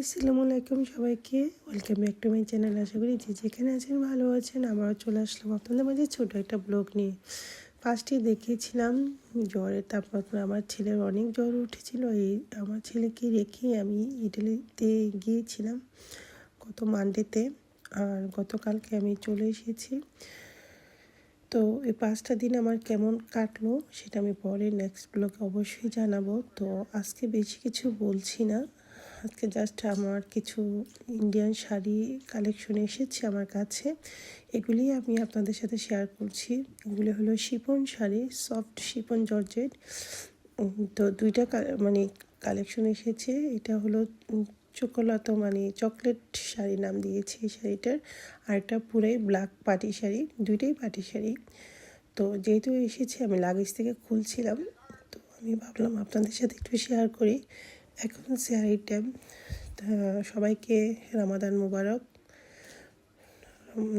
আসসালামু আলাইকুম সবাইকে। Welcome back to my channel আশা করি যে যেখানে আছেন, ভালো আছেন। আমরাও চলে আসলাম আপনাদের মাঝে ছোটো একটা ব্লগ নিয়ে। ফার্স্টে দেখিয়েছিলাম জ্বরের তাপমাত্রা। আমার ছেলের অনেক জ্বর উঠেছিল। এই আমার ছেলেকে রেখে আমি ইটালিতে গিয়েছিলাম গত মানডেতে আর গতকালকে আমি চলে এসেছি। তো এই পাঁচটা দিন আমার কেমন কাটলো, সেটা আমি পরে নেক্সট ব্লগে অবশ্যই জানাব। তো আজকে বেশি কিছু বলছি না। আজকে জাস্ট আমার কিছু ইন্ডিয়ান শাড়ি কালেকশন এসেছে আমার কাছে। এগুলি আমি আপনাদের সাথে শেয়ার করছি। এগুলি হলো chiffon sari soft chiffon georgette. তো দুইটা মানে কালেকশন এসেছে। এটা হলো চোকোলাতো মানে চকলেট শাড়ি নাম দিয়েছি এই শাড়িটার। আর এটা পুরাই ব্ল্যাক পাটি শাড়ি, দুইটাই পাটি শাড়ি। তো যেহেতু এসেছে, আমি লাগেজ থেকে খুলছিলাম। তো আমি ভাবলাম আপনাদের সাথে একটু শেয়ার করি। এখন শাড়িটা সবাইকে রামাদান মুবারক।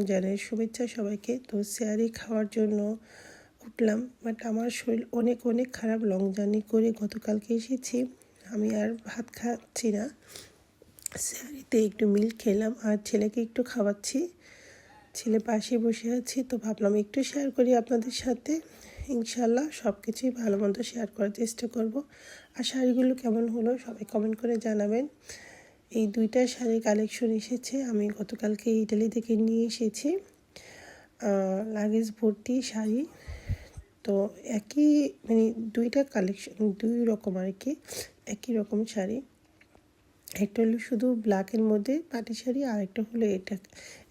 জানের শুভেচ্ছা সবাইকে। তো স্যারি খাওয়ার জন্য উঠলাম বাট আমার শরীর অনেক অনেক খারাপ। লং জার্নি করে গতকালকে এসেছি। আমি আর ভাত খাচ্ছি না। স্যারিতে একটু মিল্ক খেলাম, আর ছেলেকে একটু খাওয়াচ্ছি। ছেলে পাশে বসে আছি, তো ভাবলাম একটু শেয়ার করি আপনাদের সাথে। ইনশাল্লাহ সব কিছুই ভালো মন্দ শেয়ার করার চেষ্টা করব। আর শাড়িগুলো কেমন হলো সবাই কমেন্ট করে জানাবেন। এই দুইটা শাড়ি কালেকশন এসেছে, আমি গতকালকে ইটালি থেকে নিয়ে এসেছি। লাগেজ ভর্তি শাড়ি। তো একই মানে দুইটা কালেকশন দুই রকম আর কি, একই রকম শাড়ি। একটা হলো শুধু ব্ল্যাকের মধ্যে পাটি শাড়ি, আর একটা হলো এটা,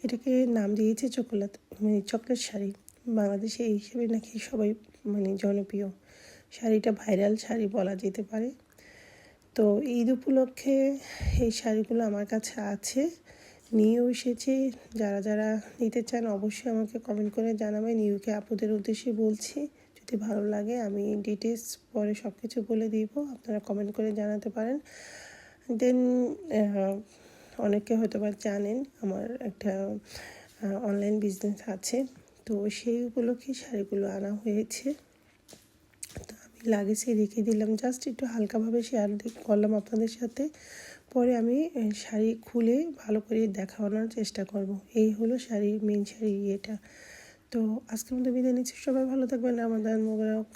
এটাকে নাম দিয়েছে চকোলেট মানে চকলেট শাড়ি। বাংলাদেশে এই হিসেবে নাকি সবাই মানে জনপ্রিয় শাড়িটা ভাইরাল শাড়ি বলা যেতে পারে। তো ঈদ উপলক্ষে এই শাড়িগুলো আমার কাছে আছে, নিয়েও এসেছি। যারা যারা নিতে চান অবশ্যই আমাকে কমেন্ট করে জানাবেন। ইউকে আপুদের উদ্দেশ্যে বলছি, যদি ভালো লাগে আমি ডিটেলস পরে সব কিছু বলে দিব, আপনারা কমেন্ট করে জানাতে পারেন। দেন অনেকে হয়তো বা জানেন, আমার একটা অনলাইন বিজনেস আছে। তো সেই উপলক্ষে শাড়িগুলো আনা হয়েছে। তো আমি লাগেজে রেখে দিলাম। জাস্ট একটু হালকাভাবে শেয়ার করলাম আপনাদের সাথে। পরে আমি শাড়ি খুলে ভালো করে দেখানোর চেষ্টা করব। এই হলো শাড়ি মেন শাড়ি ইয়েটা তো আজকের মতো বিদায় নিচ্ছি। সবাই ভালো থাকবেন। আমাদের মোবারক।